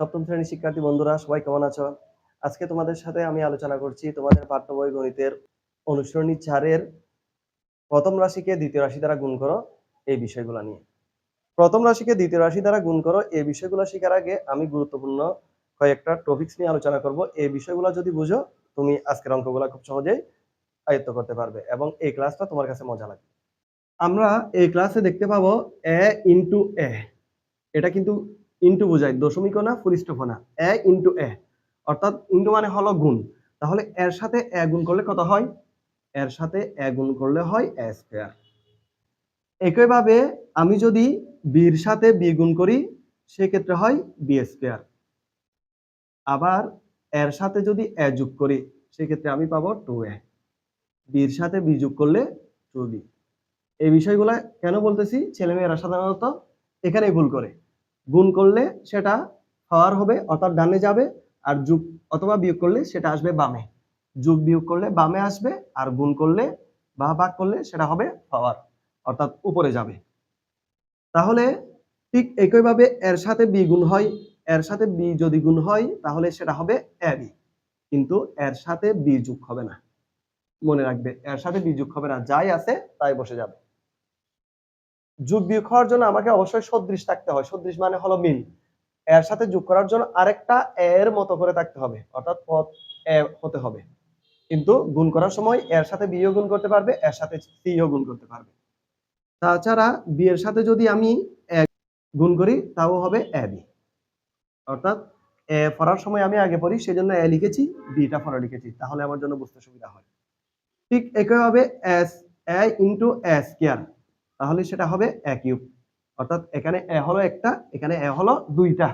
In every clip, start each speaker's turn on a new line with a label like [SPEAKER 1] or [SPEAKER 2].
[SPEAKER 1] সপ্তম শ্রেণির শিক্ষার্থী বন্ধুরা, সবাই কেমন আছো? আজকে তোমাদের সাথে আমি আলোচনা করছি তোমাদের পাঠ্য বই গণিতের অনুসরণী চারের প্রথম রাশিকে দ্বিতীয় রাশি দ্বারা গুণ করো এই বিষয়গুলো নিয়ে। প্রথম রাশিকে দ্বিতীয় রাশি দ্বারা গুণ করো এই বিষয়গুলো শেখার আগে আমি গুরুত্বপূর্ণ কয়েকটা টপিকস নিয়ে আলোচনা করব। এই বিষয়গুলো যদি বুঝো, তুমি আজকের অঙ্কগুলো খুব সহজেই আয়ত্ত করতে পারবে এবং এই ক্লাসটা তোমার কাছে মজা লাগবে। আমরা এই ক্লাসে দেখতে পাবো এ ইন্টু এ এটা কিন্তু ইন্টু বোঝায়, দশমিকও না ফুলিস্টফও না এ ইন্টু এ অর্থাৎ ইন্টু মানে হলো গুণ, তাহলে এর সাথে এ গুণ করলে কত হয়? এর সাথে এ গুণ করলে হয় এ স্কোয়ার একইভাবে আমি যদি বির সাথে বি গুণ করি, সেক্ষেত্রে হয় বি স্কোয়ার আবার এর সাথে যদি এ যোগ করি, সেক্ষেত্রে আমি পাবো টু এ বির সাথে বি যোগ করলে টু বি এই বিষয়গুলো কেন বলতেছি? ছেলেমেয়েরা সাধারণত এখানেই ভুল করে। গুণ করলে সেটা পাওয়ার হবে, অর্থাৎ ডানে যাবে আর যোগ অথবা বিয়োগ করলে সেটা আসবে বামে। যোগ বিয়োগ করলে বামে আসবে আর গুণ করলে বা ভাগ করলে সেটা হবে পাওয়ার অর্থাৎ উপরে যাবে। তাহলে ঠিক একইভাবে এর সাথে বি গুণ হয়, এর সাথে বি যদি গুণ হয় তাহলে সেটা হবে এ বি। কিন্তু এর সাথে বি যোগ হবে না। মনে রাখবে, এর সাথে বি যোগ হবে না, যাই আছে তাই বসে যাবে। যোগ বিয়োগ হওয়ার জন্য আমাকে অবশ্যই সদৃশ থাকতে হয়। সদৃশ মানে হলো মিল এর সাথে যোগ করার জন্য আরেকটা এর মতো করে থাকতে হবে। অর্থাৎ পথ এ হতে হবে। কিন্তু গুণ করার সময় এর সাথে বিও গুণ করতে পারবে, এর সাথে সিও গুণ করতে পারবে। তাছাড়া বি এর সাথে যদি আমি গুণ করি, তাও হবে এ বি। অর্থাৎ এ পড়ার সময় আমি আগে পড়ি, সেজন্য এ লিখেছি, বিটা পড়া লিখেছি। তাহলে আমার জন্য বুঝতে সুবিধা হয়। ঠিক একইভাবে S A into A square. তাহলে সেটা হবে এ কিউব অর্থাৎ এখানে এ হলো একটা, এখানে এ হলো দুইটা।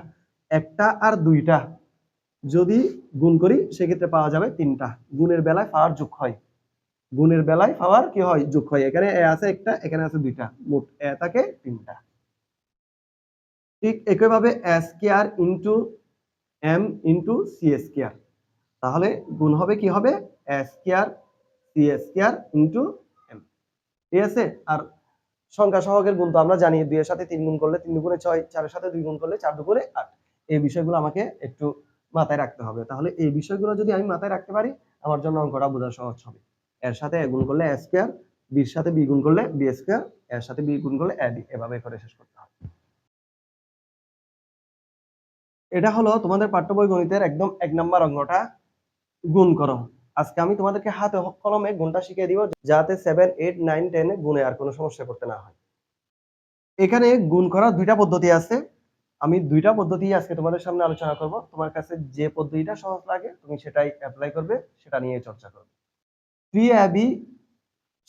[SPEAKER 1] একটা আর দুইটা। যদি গুণ করি, সেক্ষেত্রে পাওয়া যাবে তিনটা। গুণের বেলায় পাওয়ার যোগ হয়। গুণের বেলায় পাওয়ার কি হয়? যোগ হয়। এখানে এ আছে একটা, এখানে আছে দুইটা। মোট এ থাকে তিনটা। ঠিক একইভাবে A square into M into C square. তাহলে গুণ হবে কি হবে? A square C square into M. ঠিক আছে? আর সংখ্যা সহগের গুণ তো আমরা জানি, দুই এর সাথে তিন গুণ করলে তিন দুগুণে ছয়, চারের সাথে দুই গুণ করলে চার দুগুণে আট। এই বিষয়গুলো আমাকে একটু মাথায় রাখতে হবে। তাহলে এই বিষয়গুলো যদি আমি মাথায় রাখতে পারি, আমার জন্য অঙ্কটা বোঝা সহজ হবে। এর সাথে গুণ করলে এ স্কোয়ার বির সাথে বি গুণ করলে বি স্কোয়ার, এর সাথে বি গুণ করলে এ বি এভাবে করে শেষ করতে হবে। এটা হলো তোমাদের পাঠ্য বই গণিতের একদম এক নম্বর অঙ্কটা গুণ করো আজকে আমি তোমাদেরকে হাতে কলমে গুণটা শিখিয়ে দিব, যাতে সেভেন এইট নাইন টেনে গুণে আর কোনো সমস্যা করতে না হয়। এখানে গুণ করার দুইটা পদ্ধতি আছে। আমি দুইটা পদ্ধতি আজকে তোমাদের সামনে আলোচনা করব। তোমার কাছে যে পদ্ধতিটা সহজ লাগে, তুমি সেটাই অ্যাপ্লাই করবে, সেটা নিয়ে চর্চা করবে। থ্রি এ বি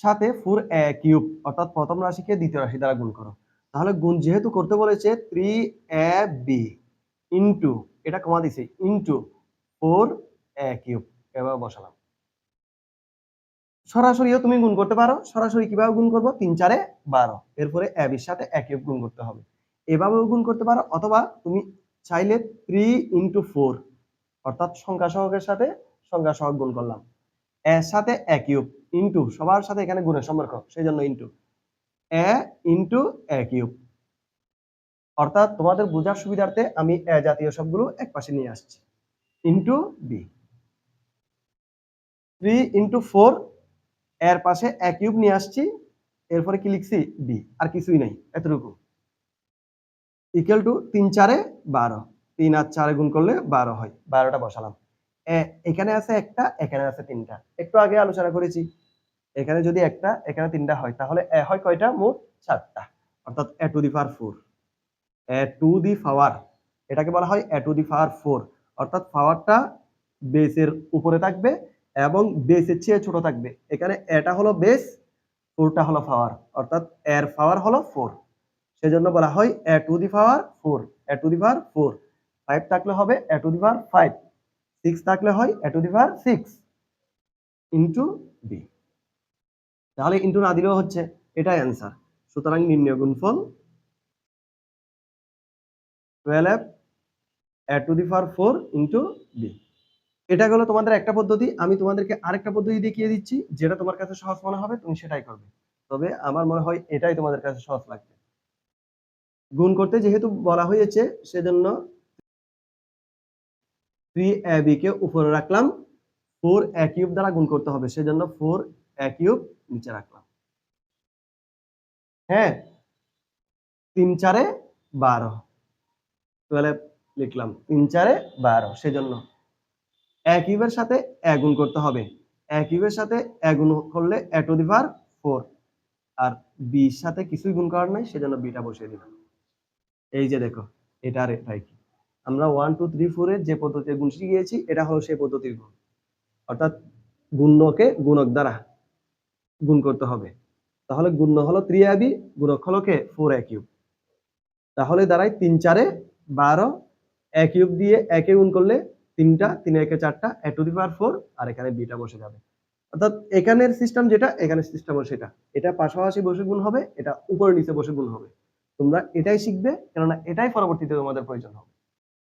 [SPEAKER 1] সাথে ফোর এ কিউব অর্থাৎ প্রথম রাশিকে দ্বিতীয় রাশি দ্বারা গুণ করো। তাহলে গুণ যেহেতু করতে বলেছে থ্রি এ বি ইন্টু এটা কমা দিছে ইন্টু ফোর এ কিউব এভাবে বসালাম। সরাসরিও তুমি গুণ করতে পারো, সরাসরি কীভাবে গুণ করব? তিন, চারে বারো। এরপরে এর সাথে এক এক গুণ করতে হবে। এভাবেও গুণ করতে পারো, অথবা তুমি চাইলে থ্রি ইন্টু ফোর অর্থাৎ সংখ্যা সহকের সাথে সংখ্যা সহক গুণ করলাম। এর সাথে এক কিউব ইন্টু সবার সাথে এখানে গুণের সম্পর্ক, সেই জন্য into A into A cube. অর্থাৎ তোমাদের বোঝার সুবিধার্থে আমি এ জাতীয় সবগুলো এক পাশে নিয়ে আসছি। Into B three into four এর পাশে এক কিউব নিয়ে আসছি, এরপরে কি লিখছি? বি, আর কিছুই নাই, এতটুকু। ইকুয়াল টু তিন চারে বারো, তিন আর চারে গুণ করলে বারো হয়, বারোটা বসালাম। এখানে আছে একটা, এখানে আছে তিনটা। একটু আগে আলোচনা করেছি, এখানে যদি একটা, এখানে তিনটা হয়, তাহলে এ হয় কয়টা? মোট চারটা। অর্থাৎ A to the power four. A to the power, এটাকে বলা হয় এ টু দি পাওয়ার ফোর। অর্থাৎ পাওয়ারটা বেসের উপরে থাকবে এবং বেসের চেয়ে ছোট থাকবে। এখানে এটা হলো বেস ফোরটা হলো পাওয়ার অর্থাৎ এর পাওয়ার হলো ফোর সেজন্য বলা হয় A to the power four A to the power four five থাকলে হবে A to the power five six থাকলে হয় A to the power six into B তাহলে ইন্টু না দিলেও হচ্ছে, এটাই অ্যান্সার সুতরাং নির্ণয় গুণফল twelve A to the power four into B এটা হলো তোমাদের একটা পদ্ধতি। আমি তোমাদেরকে আরেকটা পদ্ধতি দেখিয়ে দিচ্ছি, যেটা তোমার কাছে সহজ মনে হবে, তুমি সেটাই করবে। তবে আমার মনে হয় এটাই তোমাদের কাছে সহজ লাগবে। গুণ করতে যেহেতু বলা হয়েছে, সেজন্য থ্রি এ কে উপরে রাখলাম ফোর এ কিউব দ্বারা গুণ করতে হবে, সেজন্য ফোর এ কিউব নিচে রাখলাম। হ্যাঁ তিন চারে বারো। টুয়েলভ লিখলাম, তিন চারে বারো, সেজন্য এ কিউবের সাথে এ গুণ করতে হবে। এ কিউবের সাথে এ গুণ করলে এ টু দি পাওয়ার ফোর। আর বির সাথে কিছুই গুণ করার নাই, সেজন্য বিটা বসিয়ে দিলাম। এই যে দেখো, এটা আর এটাই কি? আমরা ওয়ান টু থ্রি ফোর এর যে পদ্ধতিতে গুণ শিখিয়েছি, এটা হলো সেই পদ্ধতির গুণ। অর্থাৎ গুণ্যকে গুণক দ্বারা গুণ করতে হবে। তাহলে গুণ্য হলো থ্রি এবি গুণক হলো কে? ফোর এ কিউব তাহলে দাঁড়ায় তিন চারে বারো এ কিউব দিয়ে একে গুণ করলে তিনটা, তিন একে চারটা, এ টু দি পাওয়ার ফোর, আর এখানে বিটা বসে যাবে। অর্থাৎ এখানের সিস্টেম যেটা, এখানের সিস্টেম সেটা। এটা পাশাপাশি বসে গুণ হবে, এটা উপরে নিচে বসে গুণ হবে। তোমরা এটাই শিখবে, কেননা এটাই পরবর্তীতে তোমাদের প্রয়োজন হবে।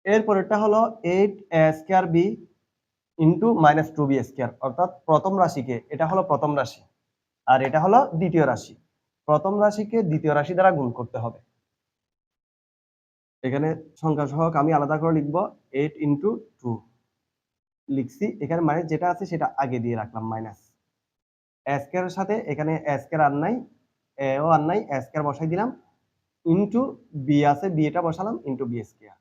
[SPEAKER 1] এরপরেরটা হলো eight square B into minus two B square অর্থাৎ প্রথম রাশিকে, এটা হলো প্রথম রাশি, আর এটা হলো দ্বিতীয় রাশি। প্রথম রাশিকে দ্বিতীয় রাশি দ্বারা গুণ করতে হবে। এখানে সংখ্যা সহক আমি আলাদা করে লিখব এইট ইন্টু টু লিখছি, এখানে মাইনাস যেটা আছে সেটা আগে দিয়ে রাখলাম মাইনাস এর সাথে এখানে এসকের আর নাই এও আর নাই এসকের বসাই দিলাম। ইন্টু বি আছে বি এটা বসালাম ইন্টু বি স্কোয়ার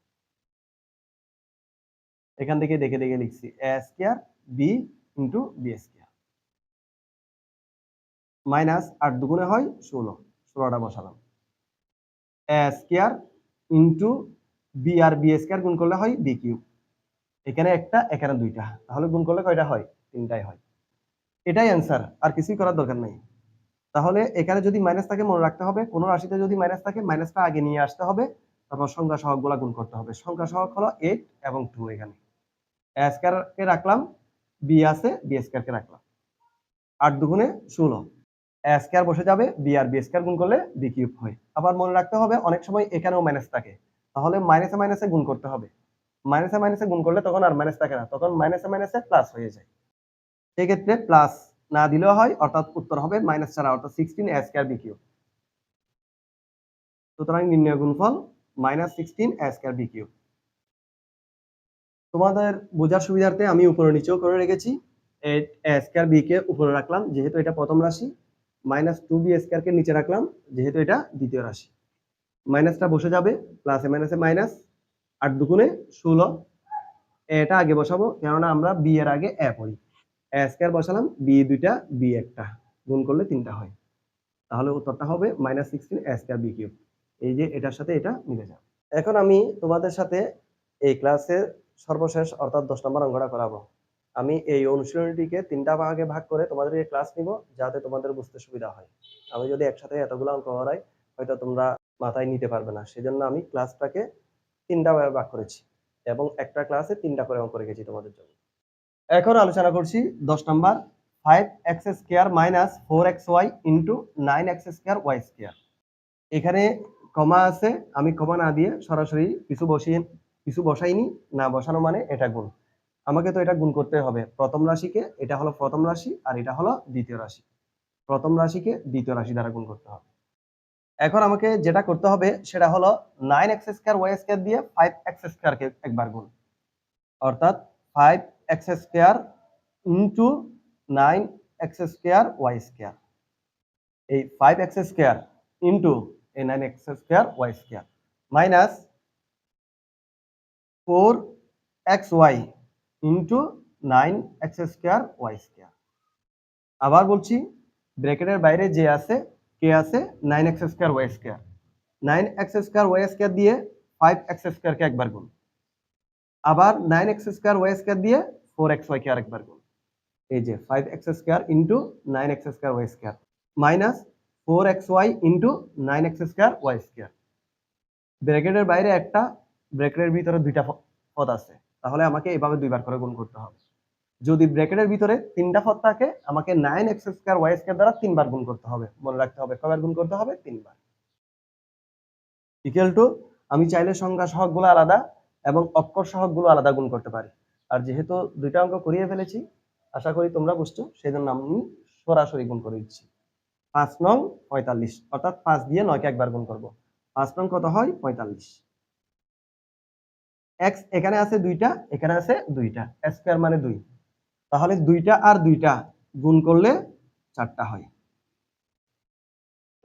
[SPEAKER 1] এখান থেকে দেখে দেখে লিখছি A square B into B square minus আট দুগুণে হয় ষোলো, ষোলোটা বসালাম। এ স্কোয়ার ইন্টু বি আর বি স্কোয়ার গুণ করলে হয় বি কিউব এখানে একটা, এখানে দুইটা। তাহলে গুণ করলে কয়টা হয়? তিনটাই হয়। এটাই অ্যান্সার আর কিছুই করার দরকার নেই। তাহলে এখানে যদি মাইনাস থাকে, মনে রাখতে হবে। কোন রাশিতে যদি মাইনাস থাকে মাইনাসটা আগে নিয়ে আসতে হবে। তারপর সংখ্যা সহগগুলা গুণ করতে হবে। সংখ্যা সহগ হলো এইট এবং টু এখানে। কে রাখলাম বি আছে বি কে রাখলাম। আট দুগুণে ষোলো। স্কোয়ার বসে যাবে বি আর বি স্কোয়ার গুণ করলে বি কিউব হয়। আবার মনে রাখতে হবে, অনেক সময় এখানেও মাইনাস থাকে। তাহলে মাইনাসে মাইনাসে গুণ করতে হবে। মাইনাসে মাইনাসে গুণ করলে তখন আর মাইনাস থাকে না। তখন মাইনাসে মাইনাসে প্লাস হয়ে যায়। সেক্ষেত্রে প্লাস না দিলেও হয়, অর্থাৎ উত্তর হবে মাইনাস ছাড়া, অর্থাৎ sixteen A square B cube সুতরাং নির্ণয় গুণফল minus sixteen A square B cube তোমাদের বোঝার সুবিধার্থে আমি উপরে নিচেও করে রেখেছি। এ স্কোয়ার বি কে উপরে রাখলাম, যেহেতু এটা প্রথম রাশি। মাইনাস টু বি স্কোয়ার কে নিচে রাখলাম, যেহেতু এটা দ্বিতীয় রাশি। মাইনাসটা বসে যাবে প্লাসে মাইনাসে মাইনাস আট দুগুণে ষোলো। এটা আগে বসাবো, কেননা আমরা বি এর আগে এ পড়ি। এ স্কোয়ার বসালাম বি দুইটা বি একটা। গুণ করলে তিনটা হয়। তাহলে উত্তরটা হবে মাইনাস সিক্সটিন এ স্কোয়ার বি কিউব এই যে এটার সাথে এটা মিলে যাবে। এখন আমি তোমাদের সাথে এই ক্লাসের সর্বশেষ অর্থাৎ দশ নম্বর অঙ্কটা করাবো। আমি এই অনুশীলনীটিকে তিনটা ভাগে ভাগ করে তোমাদেরকে ক্লাস নিব, যাতে তোমাদের বুঝতে সুবিধা হয়। আমি যদি একসাথে এতগুলো অঙ্ক করাই, হয়তো তোমরা মাথায় নিতে পারবে না। সেজন্য আমি ক্লাসটাকে তিনটা ভাগে ভাগ করেছি এবং একটা ক্লাসে তিনটা করে অঙ্ক রেখেছি তোমাদের জন্য। এখন আলোচনা করছি দশ নম্বর five X square minus four X Y into nine X square Y square এখানে কমা আছে, আমি কমা না দিয়ে সরাসরি কিছু বসিয়ে, কিছু বসাইনি, না বসানো মানে এটা গুণ। আমাকে তো এটা গুণ করতে হবে। প্রথম রাশিকে এটা হলো প্রথম রাশি আর এটা হলো দ্বিতীয় রাশি। প্রথম রাশিকে দ্বিতীয় রাশি দ্বারা গুণ করতে হবে। এখন আমাকে যেটা করতে হবে সেটা হলো nine X square Y square দিয়ে ফাইভ এক্স স্কোয়ারকে একবার গুণ। অর্থাৎ five X square into nine X square Y square এই ফাইভ এক্স স্কোয়ার ইন্টু এই nine X square Y square minus four X Y into nine X square Y square আবার বলছি, ব্র্যাকেটের বাইরে যে আছে, কে আছে? Nine X square Y square nine X square Y square দিয়ে ফাইভ এক্স স্কোয়ারকে একবার গুণ। আবার nine X square Y square দিয়ে ফোর এক্স ওয়াইকে আরেকবার গুণ। এই যে five X square into nine X square Y square minus four X Y into nine X square Y square ব্র্যাকেটের বাইরে একটা, ব্র্যাকেটের ভিতরে দুইটা পদ আছে। তাহলে আমাকে এভাবে দুইবার করে গুণ করতে হবে। যদি ব্র্যাকেটের ভিতরে তিনটা পদ থাকে, আমাকে nine X square Y square দ্বারা তিনবার গুণ করতে হবে। মনে রাখতে হবে কবার গুণ করতে হবে? তিনবার। ইকুয়াল টু আমি চাইলে সংখ্যা সহগগুলো আলাদা এবং অক্ষর সহগগুলো আলাদা গুণ করতে পারি। আর যেহেতু দুইটা অঙ্ক করিয়ে ফেলেছি, আশা করি তোমরা বুঝছ সেই জন্য আমি সরাসরি গুণ করে দিচ্ছি। পাঁচ নং পঁয়তাল্লিশ, অর্থাৎ পাঁচ দিয়ে নয়কে একবার গুণ করব। পাঁচ নং কত হয়? পঁয়তাল্লিশ। এক্স এখানে আছে দুইটা, এখানে আছে দুইটা। স্কোয়ার মানে দুই। তাহলে দুইটা আর দুইটা গুণ করলে চারটা হয়।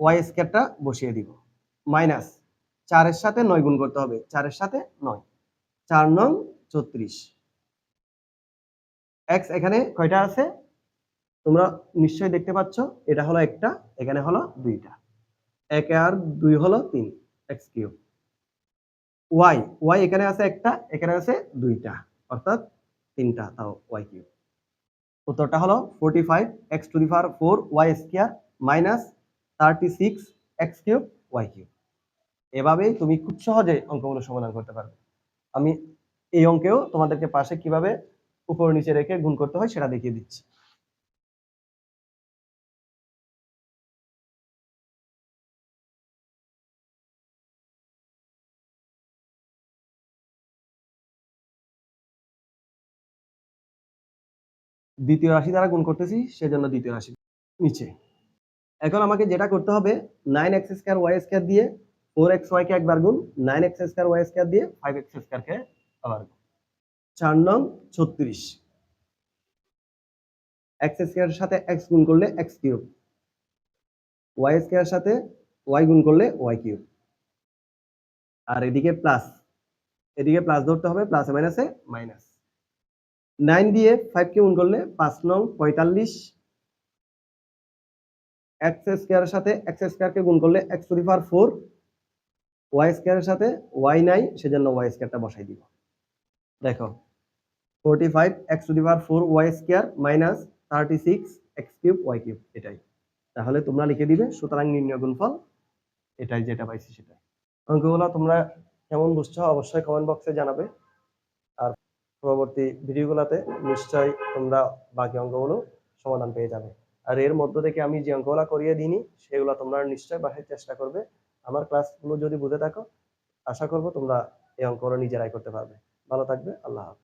[SPEAKER 1] ওয়াই স্কোয়ারটা বসিয়ে দিব। মাইনাস চারের সাথে নয় গুণ করতে হবে। চারের সাথে নয়। চার নং চৌত্রিশ। এক্স এখানে কয়টা আছে? তোমরা নিশ্চয়ই দেখতে পাচ্ছ, এটা হলো একটা, এখানে হলো দুইটা। এক আর দুই হলো তিন। এক্স কিউব ওয়াই ওয়াই এখানে আছে একটা, এখানে আছে দুইটা, অর্থাৎ তিনটা, তাও ওয়াই কিউব উত্তরটা হলো forty five X to the power four Y square minus thirty six X cube Y cube এভাবেই তুমি খুব সহজে অঙ্কগুলো সমাধান করতে পারবে। আমি এই অঙ্কেও তোমাদেরকে পাশে কীভাবে উপর নিচে রেখে গুণ করতে হয় সেটা দেখিয়ে দিচ্ছি। দ্বিতীয় রাশি দ্বারা গুণ করতেছি, সেজন্য দ্বিতীয় রাশি নিচে। এখন আমাকে যেটা করতে হবে nine X square Y square দিয়ে ফোর এক্স ওয়াই কে একবার গুণ nine X square Y square দিয়ে ফাইভ এক্স স্কোয়ার কে আবার গুণ। চার নং ছত্রিশ। এক্স স্কোয়ারের সাথে এক্স গুণ করলে এক্স কিউব। ওয়াই স্কোয়ারের সাথে ওয়াই গুণ করলে ওয়াই কিউব। আর এদিকে প্লাস এদিকে প্লাস ধরতে হবে প্লাস মাইনাসে মাইনাস নাইন দিয়ে ফাইভ কে গুণ করলে পাঁচ নং পঁয়তাল্লিশ। এক্স স্কোয়ারের সাথে এক্স স্কোয়ারকে গুণ করলে X to the power four Y স্কোয়ারের সাথে ওয়াই নাই সেজন্য ওয়াই স্কোয়ারটা বসাই দিব। দেখো forty five X to the power four Y square minus thirty six X cube Y cube এটাই। তাহলে তোমরা লিখে দিবে, সুতরাং নির্ণয় গুণফল এটাই যেটা পাইছি সেটাই। অঙ্কগুলো তোমরা কেমন বুঝছ অবশ্যই কমেন্ট বক্সে জানাবে। পরবর্তী ভিডিওগুলোতে নিশ্চয়ই তোমরা বাকি অঙ্কগুলো সমাধান পেয়ে যাবে। আর এর মধ্য থেকে আমি যে অঙ্কগুলো করিয়ে দিইনি, সেগুলো তোমরা নিশ্চয়ই বাসায় চেষ্টা করবে। আমার ক্লাসগুলো যদি বুঝে থাকো, আশা করব তোমরা এই অঙ্কগুলো নিজেরাই করতে পারবে। ভালো থাকবে, আল্লাহ হাফেজ।